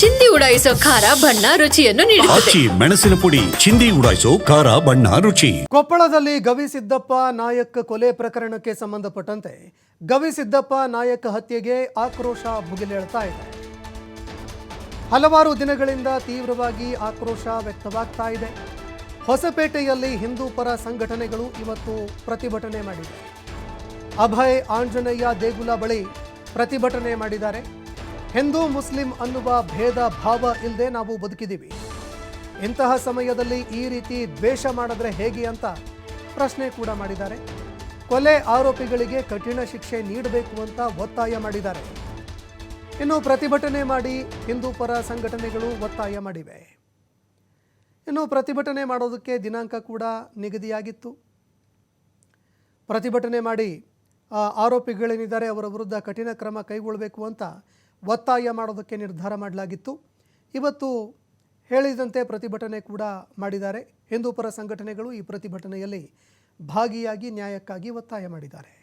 ಚಿಂದಿ ಉಡಾಯಿಸೋ ಖಾರ ಬಣ್ಣ ರುಚಿಯನ್ನು ನೀಡುತ್ತದೆ. ಆಚಿ ಮೆಣಸಿನ ಪುಡಿ ಚಿಂದಿ ಉಡಾಯಿಸೋ ಖಾರ ಬಣ್ಣ ರುಚಿ. ಕೊಪ್ಪಳದಲ್ಲಿ ಗವಿಸಿದ್ದಪ್ಪ ನಾಯಕ್ ಕೊಲೆ ಪ್ರಕರಣಕ್ಕೆ ಸಂಬಂಧಪಟ್ಟಂತೆ ಗವಿಸಿದ್ದಪ್ಪ ನಾಯಕ್ ಹತ್ಯೆಗೆ ಆಕ್ರೋಶ ಭುಗಿಲೇಳ್ತಾ ಇದೆ. ಹಲವಾರು ದಿನಗಳಿಂದ ತೀವ್ರವಾಗಿ ಆಕ್ರೋಶ ವ್ಯಕ್ತವಾಗ್ತಾ ಇದೆ. ಹೊಸಪೇಟೆಯಲ್ಲಿ ಹಿಂದೂ ಪರ ಸಂಘಟನೆಗಳು ಇವತ್ತು ಪ್ರತಿಭಟನೆ ಮಾಡಿದೆ ಅಭಯ್ ಆಂಜನೇಯ ದೇಗುಲ ಬಳಿ ಪ್ರತಿಭಟನೆ ಮಾಡಿದ್ದಾರೆ. ಹಿಂದೂ ಮುಸ್ಲಿಂ ಅನ್ನುವ ಭೇದ ಭಾವ ಇಲ್ಲದೆ ನಾವು ಬದುಕಿದ್ದೀವಿ. ಇಂತಹ ಸಮಯದಲ್ಲಿ ಈ ರೀತಿ ದ್ವೇಷ ಮಾಡಿದ್ರೆ ಹೇಗೆ ಅಂತ ಪ್ರಶ್ನೆ ಕೂಡ ಮಾಡಿದ್ದಾರೆ. ಕೊಲೆ ಆರೋಪಿಗಳಿಗೆ ಕಠಿಣ ಶಿಕ್ಷೆ ನೀಡಬೇಕು ಅಂತ ಒತ್ತಾಯ ಮಾಡಿದ್ದಾರೆ. ಇನ್ನು ಪ್ರತಿಭಟನೆ ಮಾಡಿ ಹಿಂದೂ ಪರ ಸಂಘಟನೆಗಳು ಒತ್ತಾಯ ಮಾಡಿವೆ. ಇನ್ನು ಪ್ರತಿಭಟನೆ ಮಾಡೋದಕ್ಕೆ ದಿನಾಂಕ ಕೂಡ ನಿಗದಿಯಾಗಿತ್ತು. ಪ್ರತಿಭಟನೆ ಮಾಡಿ ಆರೋಪಿಗಳೇನಿದ್ದಾರೆ ಅವರ ವಿರುದ್ಧ ಕಠಿಣ ಕ್ರಮ ಕೈಗೊಳ್ಳಬೇಕು ಅಂತ ಒತ್ತಾಯ ಮಾಡೋದಕ್ಕೆ ನಿರ್ಧಾರ ಮಾಡಲಾಗಿತ್ತು. ಇವತ್ತು ಹೇಳಿದಂತೆ ಪ್ರತಿಭಟನೆ ಕೂಡ ಮಾಡಿದ್ದಾರೆ. ಹಿಂದೂಪರ ಸಂಘಟನೆಗಳು ಈ ಪ್ರತಿಭಟನೆಯಲ್ಲಿ ಭಾಗಿಯಾಗಿ ನ್ಯಾಯಕ್ಕಾಗಿ ಒತ್ತಾಯ ಮಾಡಿದ್ದಾರೆ.